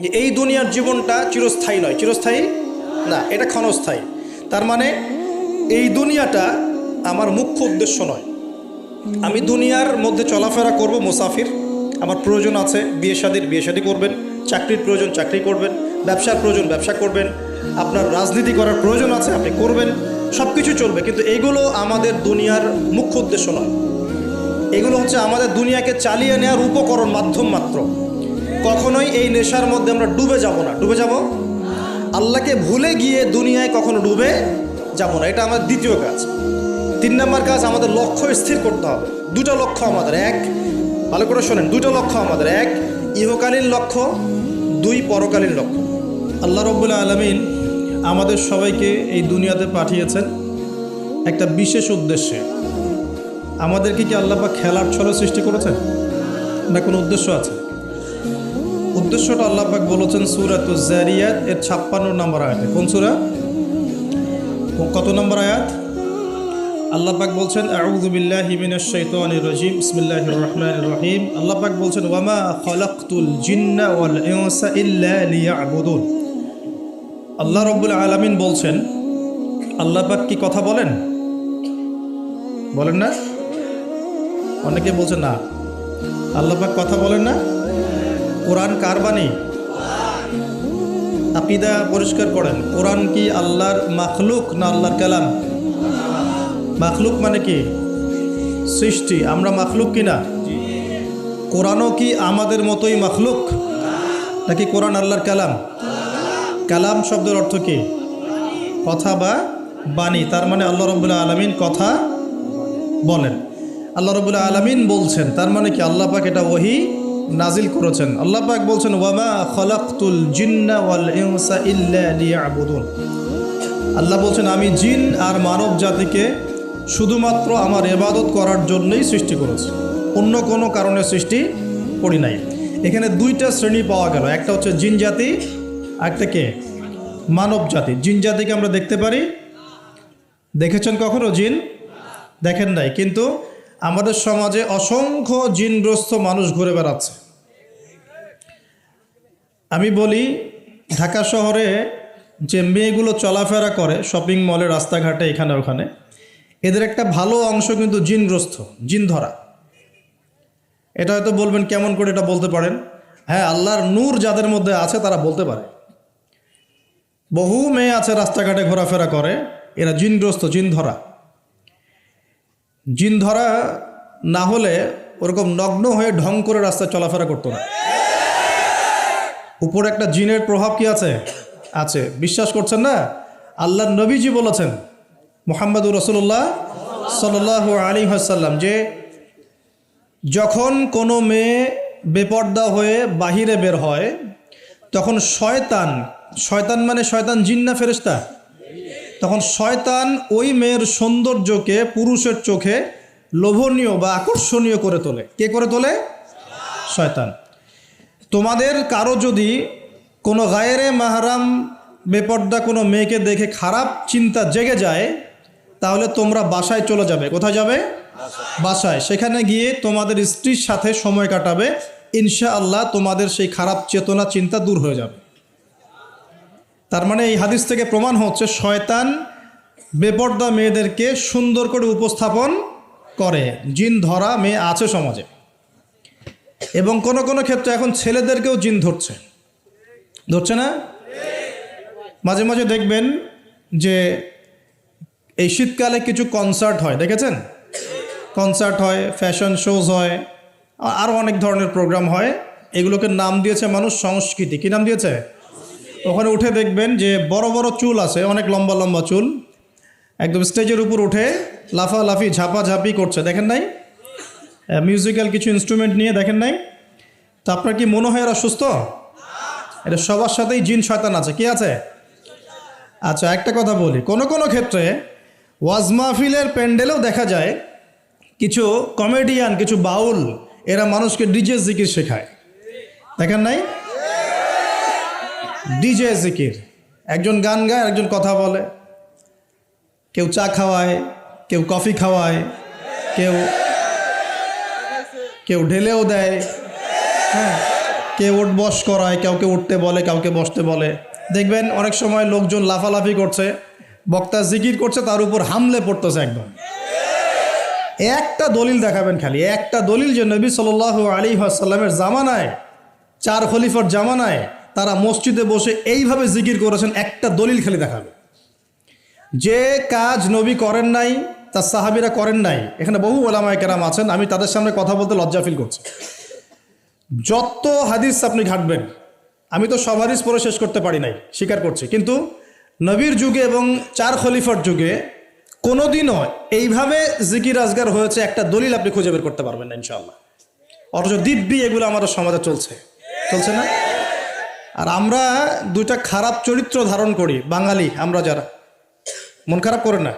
যে এই দুনিয়ার জীবনটা চিরস্থায়ী নয়। চিরস্থায়ী? না, এটা ক্ষণস্থায়ী। তার মানে এই দুনিয়াটা আমার মুখ্য উদ্দেশ্য নয়। আমি দুনিয়ার মধ্যে চলাফেরা করব মুসাফির। আমার প্রয়োজন আছে বিয়ে শাদির, বিয়ে শাদি করবেন। চাকরির প্রয়োজন, চাকরি করবেন। ব্যবসার প্রয়োজন, ব্যবসা করবেন। আপনার রাজনীতি করার প্রয়োজন আছে, আপনি করবেন। সব কিছু চলবে, কিন্তু এগুলো আমাদের দুনিয়ার মুখ্য উদ্দেশ্য নয়। এগুলো হচ্ছে আমাদের দুনিয়াকে চালিয়ে নেওয়ার উপকরণ, মাধ্যম মাত্র। কখনোই এই নেশার মধ্যে আমরা ডুবে যাব না। ডুবে যাব? আল্লাহকে ভুলে গিয়ে দুনিয়ায় কখনো ডুবে যাব না। এটা আমার দ্বিতীয় কাজ। তিন নম্বর কাজ, আমাদের লক্ষ্য স্থির করতে হবে। দুটো লক্ষ্য আমাদের। এক, ভালো করে শোনেন, দুটো লক্ষ্য আমাদের। এক, ইহকালীন লক্ষ্য, দুই, পরকালীন লক্ষ্য। আল্লাহ রব্বুল্লা আলমিন আমাদের সবাইকে এই দুনিয়াতে পাঠিয়েছেন একটা বিশেষ উদ্দেশ্যে। আমাদেরকে কি আল্লাহ পাক খেলার ছলে সৃষ্টি করেছেন? না কোনো উদ্দেশ্য আছে? উদ্দেশ্যটা আল্লাহ পাক বলেছেন সুরাত জারিয়াত এর ছাপ্পান্ন নম্বর আয়াতে। কোন সুরা? কত নম্বর আয়াত? আল্লাহ পাক বলছেন, আউযু বিল্লাহি মিনাশ শাইতানির রাজিম, বিসমিল্লাহির রহমানির রহিম। আল্লাপাক বলছেন, ওয়ামা খালাকতুল জিন্না ওয়াল আল্লাহ রাব্বুল আলামিন বলছেন, আল্লাহ পাক কি কথা বলেন? বলেন না? অনেকে বলছে না। আল্লাহ পাক কথা বলেন না? কোরআন কার বাণী? আকিদা পরিষ্কার করেন, কোরআন কি আল্লাহর মাখলুক না আল্লাহর কালাম? মাখলুক মানে কি? সৃষ্টি, আমরা মাখলুক কি না কোরআনও কি আমাদের মতোই মাখলুক? নাকি কোরআন আল্লাহর কালাম? কালাম শব্দের অর্থ কি? কথা বা বাণী, তার মানে আল্লাহ রবুল্লাহ আলমিন কথা বলেন। আল্লাহ রবুল্লাহ আলমিন বলছেন, তার মানে কি আল্লাহ পাক এটা ওহি নাজিল করেছেন। আল্লাহ পাক বলছেন, ওয়ামা খলাকতুল জিন্না ওয়াল আল্লাহ বলছেন, আমি জিন আর মানব জাতিকে শুধুমাত্র আমার এবাদত করার জন্যই সৃষ্টি করেছি। অন্য কোনো কারণে সৃষ্টি করি নাই। এখানে দুইটা শ্রেণি পাওয়া গেল। একটা হচ্ছে জিন জাতি একটা কে? মানব জাতি। জিন জাতিকে আমরা দেখতে পারি। দেখেছেন কখনো জিন? দেখেন নাই। কিন্তু আমাদের সমাজে অসংখ্য জিনগ্রস্ত মানুষ ঘুরে বেড়াচ্ছে। আমি বলি, ঢাকা শহরে যে মেয়েগুলো চলাফেরা করে শপিং মলে রাস্তাঘাটে, এখানে, ওখানে, এদের একটা ভালো অংশ কিন্তু জিনগ্রস্ত জিন ধরা এটা হয়তো বলবেন কেমন করে এটা বলতে পারেন? হ্যাঁ আল্লাহর নূর যাদের মধ্যে আছে তারা বলতে পারে। বহু মেয়ে আছে রাস্তাঘাটে ঘোরাফেরা করে, এরা জিনগ্রস্ত জিন ধরা জিন ধরা না হলে ওরকম নগ্ন হয়ে ঢং করে রাস্তায় চলাফেরা করতো না। উপরে একটা জিনের প্রভাব কি আছে? আছে। বিশ্বাস করছেন না? আল্লাহ নবীজি বলেছেন, মোহাম্মদুর রসুল্লাহ সাল আলী হাসাল্লাম যে যখন কোনো মেয়ে বেপর্দা হয়ে বাহিরে বের হয়, তখন শয়তান শয়তান মানে শয়তান জিন না ফেরেস্তা তখন শয়তান ওই মেয়ের সৌন্দর্যকে পুরুষের চোখে লোভনীয় বা আকর্ষণীয় করে তোলে। কে করে তোলে? শয়তান। তোমাদের কারও যদি কোনো গায়েরে মাহারাম বেপর্দা কোনো মেয়েকে দেখে খারাপ চিন্তা জেগে যায় তাহলে তোমরা বাসায় চলে যাবে। কোথায় যাবে? বাসায়। সেখানে গিয়ে তোমাদের স্ত্রীর সাথে সময় কাটাবে। ইনশা আল্লাহ তোমাদের সেই খারাপ চেতনা চিন্তা দূর হয়ে যাবে। তার মানে এই হাদিস থেকে প্রমাণ হচ্ছে শয়তান বেপর্দা মেয়েদেরকে সুন্দর করে উপস্থাপন করে। জিন ধরা মেয়ে আছে সমাজে। এবং কোনো কোনো ক্ষেত্রে এখন ছেলেদেরকেও জিন ধরছে। ধরছে না? মাঝে মাঝে দেখবেন যে এই শীতকালে কিছু কনসার্ট হয়, দেখেছেন? কনসার্ট হয় ফ্যাশন শোজ হয় আরও অনেক ধরনের প্রোগ্রাম হয়। এগুলোকে নাম দিয়েছে মানুষ সংস্কৃতি। কী নাম দিয়েছে? ওখানে উঠে দেখবেন যে বড় বড় চুল আছে, অনেক লম্বা লম্বা চুল। একদম স্টেজের উপর উঠে লাফালাফি, ঝাপাঝাপি করছে। দেখেন নাই? মিউজিক্যাল কিছু ইনস্ট্রুমেন্ট নিয়ে দেখেন নাই? তো আপনার কি মনে হয় এরা সুস্থ? এটা সবার সাথেই জিন শয়তান আছে। কি আছে? আচ্ছা একটা কথা বলি। কোনো কোনো ক্ষেত্রে ওয়াজ মাহফিলের প্যান্ডেলেও দেখা যায় কিছু কমেডিয়ান কিছু বাউল, এরা মানুষকে ডিজে জিকির শেখায়। দেখেন নাই? ডিজে জিকির। একজন গান গায় একজন কথা বলে। কেউ চা খাওয়ায়, কেউ কফি খাওয়ায়, কেউ কেউ ঢেলেও দেয়। হ্যাঁ কেউ উঠ বস করায়, কাউকে উঠতে বলে, কাউকে বসতে বলে। দেখবেন অনেক সময় লোকজন লাফালাফি করছে, বক্তা জিকির করছে, তার উপর হামলে পড়তেছে একদম। একটা দলিল দেখাবেন খালি, একটা দলিল যে নবী সাল আলী আসাল্লামের জামানায়, চার খলিফার জামানায় তারা মসজিদে বসে এইভাবে জিকির করেছেন, একটা দলিল খালি দেখাবে যে কাজ নবী করেন নাই তার সাহাবিরা করেন নাই। এখানে বহু ওলামায় কেরাম আছেন, আমি তাদের সামনে কথা বলতে লজ্জা ফিল করছি। যত হাদিস আপনি ঘাটবেন, আমি তো সব হাদিস পরে শেষ করতে পারি নাই, স্বীকার করছি। কিন্তু নবীর যুগে এবং চার খলিফার যুগে কোনোদিনও এইভাবে জিকির আজগার হয়েছে, একটা দলিল আপনি খুঁজে বের করতে পারবেন না ইনশাল্লাহ অথচ দিব্যি এগুলো আমাদের সমাজে চলছে। চলছে না? আর আমরা দুইটা খারাপ চরিত্র ধারণ করি, বাঙালি, আমরা যারা। মন খারাপ করে না?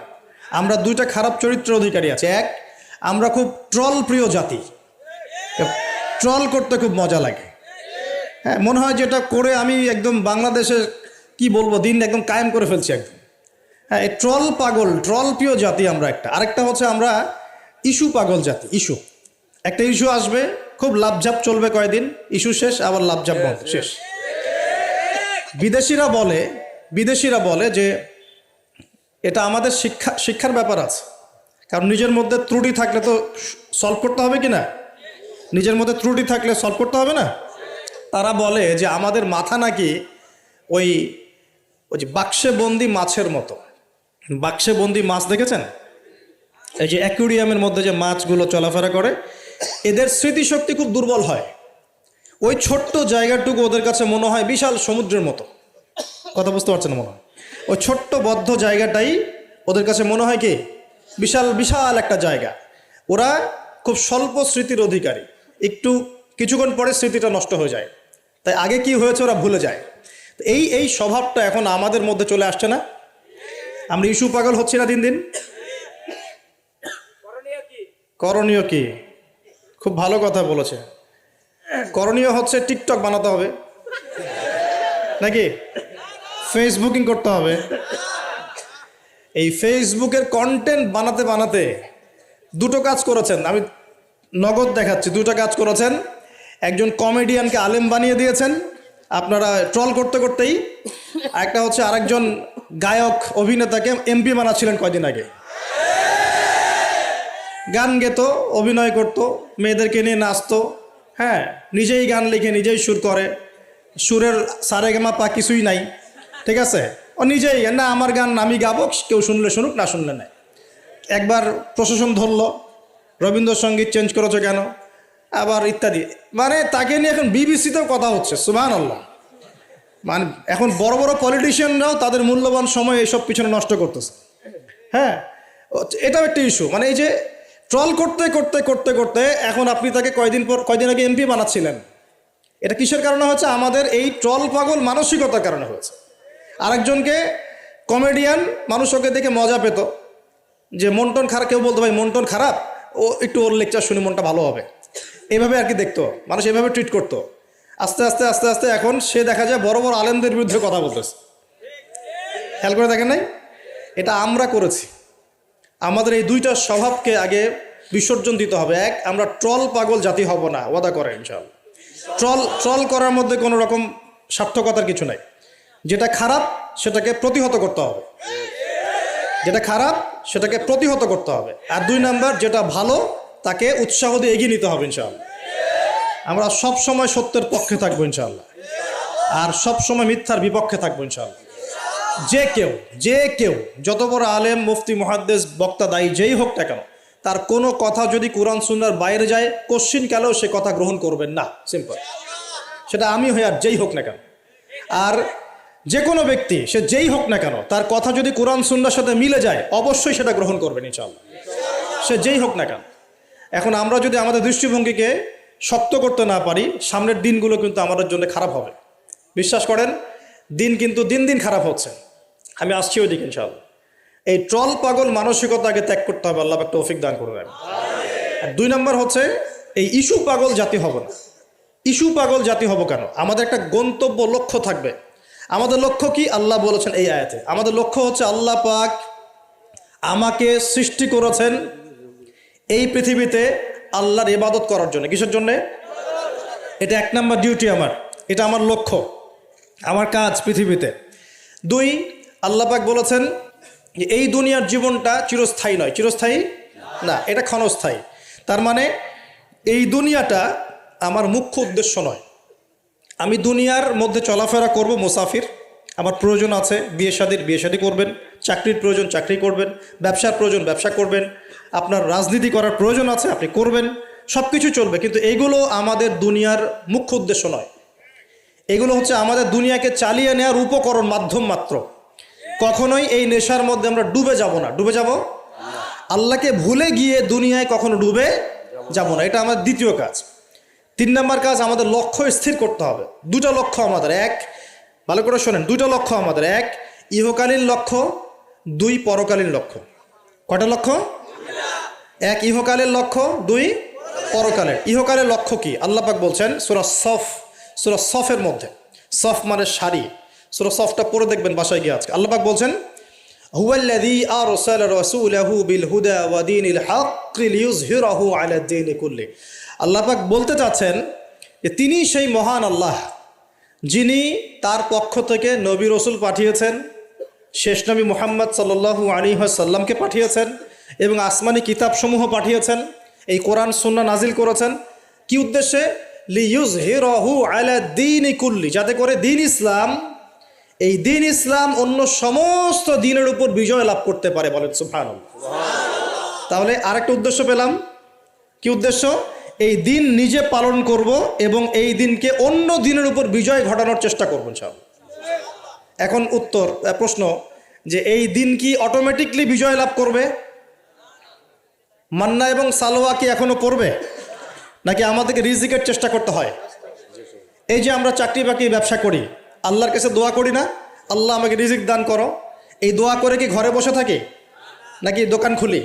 আমরা দুইটা খারাপ চরিত্র অধিকারী আছে। এক, আমরা খুব ট্রল প্রিয় জাতি। ট্রল করতে খুব মজা লাগে। হ্যাঁ মনে হয় যেটা করে আমি একদম বাংলাদেশে কি বলব, দিন একদম কায়েম করে ফেলছি একদম। হ্যাঁ এই ট্রল পাগল ট্রল প্রিয় জাতি আমরা একটা। আরেকটা হচ্ছে আমরা ইস্যু পাগল জাতি, ইস্যু। একটা ইস্যু আসবে, খুব লাভঝাপ চলবে কয়দিন, ইস্যু শেষ, আবার লাভঝাপ বন্ধ, শেষ। বিদেশিরা বলে বিদেশিরা বলে যে এটা আমাদের শিক্ষা, শিক্ষার ব্যাপার আছে। কারণ নিজের মধ্যে ত্রুটি থাকলে তো সলভ করতে হবে কি না? নিজের মধ্যে ত্রুটি থাকলে সলভ করতে হবে না? তারা বলে যে আমাদের মাথা নাকি ওই ওই যে বাক্সে বন্দি মাছের মতো। বাক্সে বন্দি মাছ দেখেছেন? এই যে অ্যাকুরিয়ামের মধ্যে যে মাছগুলো চলাফেরা করে, এদের স্মৃতিশক্তি খুব দুর্বল হয়। ওই ছোট্ট জায়গাটুকু ওদের কাছে মনে হয় বিশাল সমুদ্রের মতো। কথা বুঝতে পারছেন মনে হয়? ওই ছোট্ট বদ্ধ জায়গাটাই ওদের কাছে মনে হয় কি? বিশাল বিশাল একটা জায়গা। ওরা খুব স্বল্প স্মৃতির অধিকারী। একটু কিছুক্ষণ পরে স্মৃতিটা নষ্ট হয়ে যায়। তাই আগে কি হয়েছে ওরা ভুলে যায়। এই এই স্বভাবটা এখন আমাদের মধ্যে চলে আসছে না। আমরা ইস্যু পাগল হচ্ছি না দিন দিন। করণীয় কি? খুব ভালো কথা বলেছে। করণীয় হচ্ছে টিকটক বানাতে হবে। নাকি? ফেসবুকিং করতে হবে। এই ফেসবুকের কন্টেন্ট বানাতে বানাতে দুটো কাজ করেছেন। আমি নগদ দেখাচ্ছি, দুটো কাজ করেছেন। একজন কমেডিয়ানকে আলেম বানিয়ে দিয়েছেন। আপনারা ট্রল করতে করতেই। একটা হচ্ছে আরেকজন গায়ক, অভিনেতাকে এমপি বানাচ্ছিলেন কয়দিন আগে। গান গেত, অভিনয় করত, মেয়েদেরকে নিয়ে নাচতো। হ্যাঁ নিজেই গান লিখে, নিজেই সুর করে। সুরের সারে গামা পা কিছুই নাই। ঠিক আছে? ও নিজেই, না, আমার গান আমি গাবো, কেউ শুনলে শুনুক, না শুনলে নাই। একবার প্রশাসন ধরলো, রবীন্দ্রসঙ্গীত চেঞ্জ করেছ কেন? আবার ইত্যাদি। মানে তাকে নিয়ে এখন বিবিসিতেও কথা হচ্ছে সুবাহ আল্লাহ মানে এখন বড় বড় পলিটিশিয়ানরাও তাদের মূল্যবান সময় এইসব পিছনে নষ্ট করতেছে। হ্যাঁ? এটাও একটা ইস্যু মানে এই যে ট্রল করতে করতে করতে করতে এখন আপনি তাকে কয়দিন পর, কয়দিন আগে এমপি বানাচ্ছিলেন? এটা কিসের কারণে হচ্ছে আমাদের এই ট্রল পাগল মানসিকতার কারণে হয়েছে। আরেকজনকে কমেডিয়ান মানুষ ওকে দেখে মজা পেত। যে মনটন খারাপ, কেউ বলতো, ভাই, মনটন খারাপ? ও একটু ওর লেকচার শুনে মনটা ভালো হবে। এভাবে আর কি দেখতো। মানুষ এভাবে ট্রিট করতো। আস্তে আস্তে আস্তে আস্তে এখন সে দেখা যায় বড় বড় আলেমদের বিরুদ্ধে কথা বলতেছে। খেয়াল করে দেখেন নাই? এটা আমরা করেছি। আমাদের এই দুইটা স্বভাবকে আগে বিসর্জন দিতে হবে। এক, আমরা ট্রল পাগল জাতি হব না। ওয়াদা করে ইনশাল ট্রল ট্রল করার মধ্যে কোনো রকম সার্থকতার কিছু নাই। যেটা খারাপ, সেটাকে প্রতিহত করতে হবে। যেটা খারাপ, সেটাকে প্রতিহত করতে হবে। আর দুই নাম্বার, যেটা ভালো, তাকে উৎসাহ দিয়ে এগিয়ে নিতে হবে ইনশাআল্লাহ। আমরা সব সময় সত্যের পক্ষে থাকব ইনশাআল্লাহ। আর সব সময় মিথ্যার বিপক্ষে থাকব ইনশাআল্লাহ। যে কেউ যে কেউ, যত বড় আলেম, মুফতি মহাদ্দেশ বক্তা, দায়ী, যেই হোক না কেন, তার কোনো কথা যদি কোরআন, সুন্নার বাইরে যায়, কোশ্চিন কালেও সে কথা গ্রহণ করবেন না। সিম্পল সেটা আমি হই আর যেই হোক না কেন। আর যে কোনো ব্যক্তি, সে যেই হোক না কেন, তার কথা যদি কোরআন, সুন্নার সাথে মিলে যায়, অবশ্যই সেটা গ্রহণ করবেন ইনশাআল্লাহ। সে যেই হোক না কেন। এখন আমরা যদি আমাদের দৃষ্টিভঙ্গিকে শক্ত করতে না পারি, সামনের দিনগুলো কিন্তু আমাদের জন্য খারাপ হবে। বিশ্বাস করেন, দিন কিন্তু দিন দিন খারাপ হচ্ছে। আমি আসছি ওইদিকে ইনশাআল্লাহ। এই ট্রল পাগল মানসিকতাকে ত্যাগ করতে হবে, আল্লাহ একটা তৌফিক দান করে আর দুই নম্বর হচ্ছে, এই ইস্যু পাগল জাতি হবে না। ইস্যু পাগল জাতি হব কেন? আমাদের একটা গন্তব্য লক্ষ্য থাকবে। আমাদের লক্ষ্য কি? আল্লাহ বলেছেন এই আয়াতে। আমাদের লক্ষ্য হচ্ছে আল্লাহ পাক আমাকে সৃষ্টি করেছেন এই পৃথিবীতে আল্লাহর ইবাদত করার জন্য। কিসের জন্যে? এটা এক নম্বর ডিউটি আমার। এটা আমার লক্ষ্য, আমার কাজ পৃথিবীতে। দুই আল্লাপাক বলেছেন যে এই দুনিয়ার জীবনটা চিরস্থায়ী নয়। চিরস্থায়ী? না, এটা ক্ষণস্থায়ী। তার মানে এই দুনিয়াটা আমার মুখ্য উদ্দেশ্য নয়। আমি দুনিয়ার মধ্যে চলাফেরা করব মুসাফির। আমার প্রয়োজন আছে বিয়ে শাদির, বিয়ে শাদি করবেন। চাকরির প্রয়োজন, চাকরি করবেন। ব্যবসার প্রয়োজন, ব্যবসা করবেন। আপনার রাজনীতি করার প্রয়োজন আছে, আপনি করবেন। সব কিছু চলবে, কিন্তু এগুলো আমাদের দুনিয়ার মুখ্য উদ্দেশ্য নয়। এগুলো হচ্ছে আমাদের দুনিয়াকে চালিয়ে নেওয়ার উপকরণ মাধ্যম মাত্র। কখনোই এই নেশার মধ্যে আমরা ডুবে যাব না। ডুবে যাব? আল্লাহকে ভুলে গিয়ে দুনিয়ায় কখনো ডুবে যাব না। এটা আমার দ্বিতীয় কাজ। তিন নম্বর কাজ আমাদের লক্ষ্য স্থির করতে হবে। দুটো লক্ষ্য আমাদের, এক, ভালো করে শোনেন, দুটো লক্ষ্য আমাদের, এক, ইহকালীন লক্ষ্য, দুই, পরকালীন লক্ষ্য। কটা লক্ষ্য? এক, ইহকালের লক্ষ্য, দুই, পরকালের। ইহকালের লক্ষ্য কি? আল্লাপাক বলছেন, সুরা সফ, সুরা সফের মধ্যে। সফ মানে শাড়ি সুরা সফটা পরে দেখবেন বাসায় গিয়ে আজকে। আল্লাপাক বলছেন হুয়াল্লাযী আরসালা রাসূলাহু বিল হুদা ওয়া দীনিল হক লিইয়ুযহিরাহু আলা দ্বীনি কুল্লি। আল্লাপাক বলতে চাচ্ছেন যে তিনি সেই মহান আল্লাহ, যিনি তার পক্ষ থেকে নবী রসুল পাঠিয়েছেন, শেষ নবী মুহাম্মদ সাল্লু আলী সাল্লামকে পাঠিয়েছেন এবং আসমানি কিতাবসমূহ পাঠিয়েছেন, এই কোরআন সুন্না নাজিল করেছেন। কি উদ্দেশ্যে? লিউজ হিরহু আলা দিন কুল্লি, যাতে করে দিন ইসলাম এই দিন ইসলাম অন্য সমস্ত দিনের উপর বিজয় লাভ করতে পারে বলেন সুফান তাহলে আরেকটা উদ্দেশ্য পেলাম। কি উদ্দেশ্য? এই দিন নিজে পালন করব এবং এই দিনকে অন্য দিনের উপর বিজয় ঘটানোর চেষ্টা করব সব এখন উত্তর প্রশ্ন যে এই দিন কি অটোমেটিকলি বিজয় লাভ করবে? মান্না এবং সালোয়া কি এখনও করবে? নাকি আমাদেরকে রিজিকের চেষ্টা করতে হয়? এই যে আমরা চাকরি বাকরি ব্যবসা করি আল্লাহর কাছে দোয়া করি না, আল্লাহ আমাকে রিজিক দান করো। এই দোয়া করে কি ঘরে বসে থাকি? নাকি দোকান খুলি?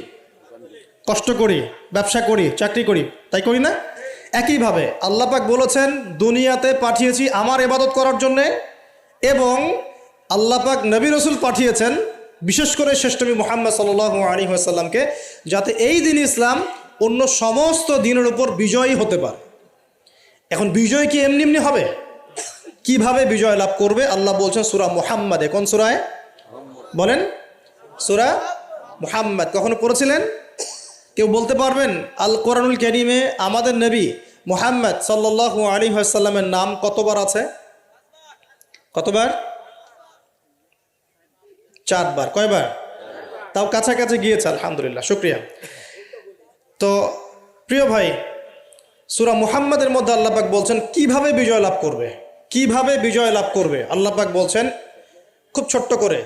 কষ্ট করি, ব্যবসা করি, চাকরি করি, তাই করি না? একইভাবে আল্লাপাক বলেছেন, দুনিয়াতে পাঠিয়েছি আমার এবাদত করার জন্যে এবং আল্লাপাক নবী রসুল পাঠিয়েছেন, বিশেষ করে শ্রেষ্ঠমী মোহাম্মদ সাল আলী আসাল্লামকে যাতে এই দিন ইসলাম অন্য সমস্ত দিনের উপর বিজয়ী হতে পারে। এখন বিজয় কি এমনি এমনি হবে? কীভাবে বিজয় লাভ করবে? আল্লাহ বলছেন সুরা মোহাম্মদে। কোন সুরায়? বলেন। সুরা মোহাম্মদ। কখনো পড়েছিলেন? কেউ বলতে পারবেন? আল কোরআনুল করিমে আমাদের নবী মোহাম্মদ সাল্লাল্লাহু আলী সাল্লামের নাম কতবার আছে? কতবার? চারবার। কয়বার? তাও কাছাকাছি গিয়েছে, আলহামদুলিল্লাহ, শুক্রিয়া। তো, প্রিয় ভাই, সুরা মুহাম্মাদের মধ্যে আল্লাপাক বলছেন, কীভাবে বিজয় লাভ করবে? কীভাবে বিজয় লাভ করবে? আল্লাপাক বলছেন, খুব ছোট্ট করে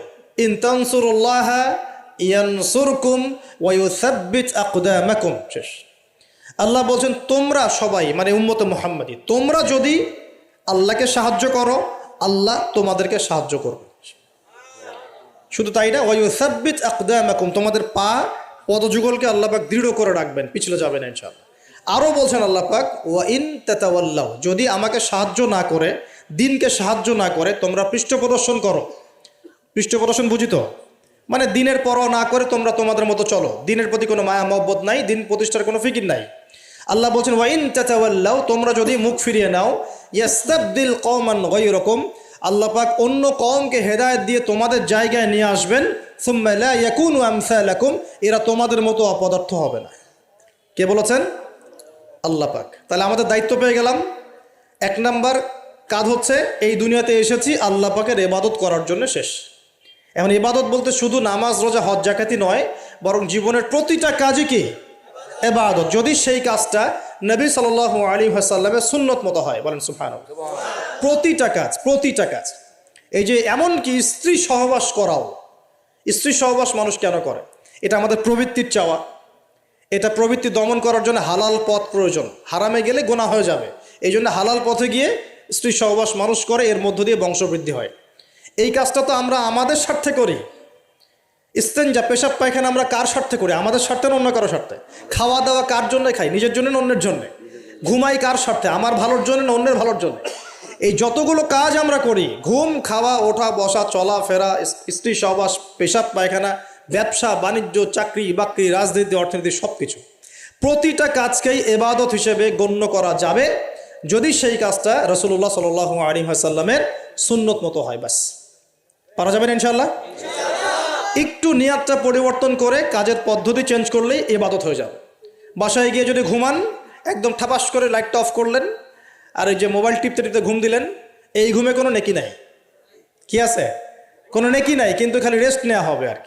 শেষ। আল্লাহ বলছেন, তোমরা সবাই মানে উম্মত মোহাম্মদী, তোমরা যদি আল্লাহকে সাহায্য করো, আল্লাহ তোমাদেরকে সাহায্য করবে। শুধু তাই না ওয়ায়ুসাব্বিত আকদামাকুম, তোমাদের পা পদযুগলকে আল্লাহ পাক দৃঢ় করে রাখবেন, পিছলে যাবে না ইনশাআল্লাহ। আরও বলছেন আল্লাহ পাক, ওয়া ইন তাতাওয়াল্লাহ যদি আমাকে সাহায্য না করে দিনকে সাহায্য না করে তোমরা পৃষ্ঠ প্রদর্শন করো। পৃষ্ঠ প্রদর্শন বুঝি তো মানে দিনের পরও না করে তোমরা তোমাদের মতো চলো। দিনের প্রতি কোনো মায়া, মহব্বত নাই, দিন প্রতিষ্ঠার কোনো ফিকির নাই। আল্লাহ বলছেন ওয়াইন তাতাওয়াল্লাহ তোমরা যদি মুখ ফিরিয়ে নাও, ইয়াস্তাবদিল কওমান গায়রাকুম আল্লাহ পাক অন্য কমকে হেদায়ত দিয়ে তোমাদের জায়গায় নিয়ে আসবেন। সুম্মা লা ইয়াকুনু এরা তোমাদের মতো অপদার্থ হবে না। কে বলেছেন? আল্লাহ পাক। তাহলে আমাদের দায়িত্ব পেয়ে গেলাম। এক নাম্বার কাজ হচ্ছে, এই দুনিয়াতে এসেছি, আল্লাহ পাকের এবাদত করার জন্য শেষ। এখন এবাদত বলতে শুধু নামাজ, রোজা, হজ জাকাতি নয়, বরং জীবনের প্রতিটা কাজই কি? এবাদত যদি সেই কাজটা নবী সাল আলী সাল্লামের সুন্নত মতো হয়, বলেন সুফান প্রতিটা কাজ প্রতিটা কাজ। এই যে এমনকি স্ত্রী সহবাস করাও, স্ত্রী সহবাস মানুষ কেন করে? এটা আমাদের প্রবৃত্তির চাওয়া। এটা প্রবৃত্তি দমন করার জন্য হালাল পথ প্রয়োজন। হারামে গেলে গোনা হয়ে যাবে। এই জন্য হালাল পথে গিয়ে স্ত্রী সহবাস মানুষ করে, এর মধ্য দিয়ে বংশবৃদ্ধি হয়। এই কাজটা তো আমরা আমাদের স্বার্থে করি। ইস্তেঞ্জা পেশাব পায়খানা আমরা কার স্বার্থে করি? আমাদের স্বার্থে না অন্য কারও স্বার্থে? খাওয়া দাওয়া কার জন্য খাই? নিজের জন্য না অন্যের জন্য? ঘুমাই কার স্বার্থে? আমার ভালোর জন্য না অন্যের ভালোর জন্য? এই যতগুলো কাজ আমরা করি, ঘুম, খাওয়া, ওঠা, বসা, চলা, ফেরা স্ত্রী সহবাস পেশাব পায়খানা, ব্যবসা, বাণিজ্য, চাকরি, বাকরি, রাজনীতি, অর্থনীতি সব কিছু প্রতিটা কাজকেই এবাদত হিসেবে গণ্য করা যাবে। যদি সেই কাজটা রসুল্লাহ সাল আলী সাল্লামের সুন্নত মতো হয় বাস পারা যাবেন ইনশাল্লাহ একটু নিয়াতটা পরিবর্তন করে কাজের পদ্ধতি চেঞ্জ করলেই এবাদত হয়ে যাবে। বাসায় গিয়ে যদি ঘুমান, একদম ঠাপাস করে লাইটটা অফ করলেন, আর এই যে মোবাইল টিপতে টিপতে ঘুম দিলেন, এই ঘুমে কোনো নেকি নাই। কি আছে? কোনো নেকি নাই, কিন্তু খালি রেস্ট নেওয়া হবে আর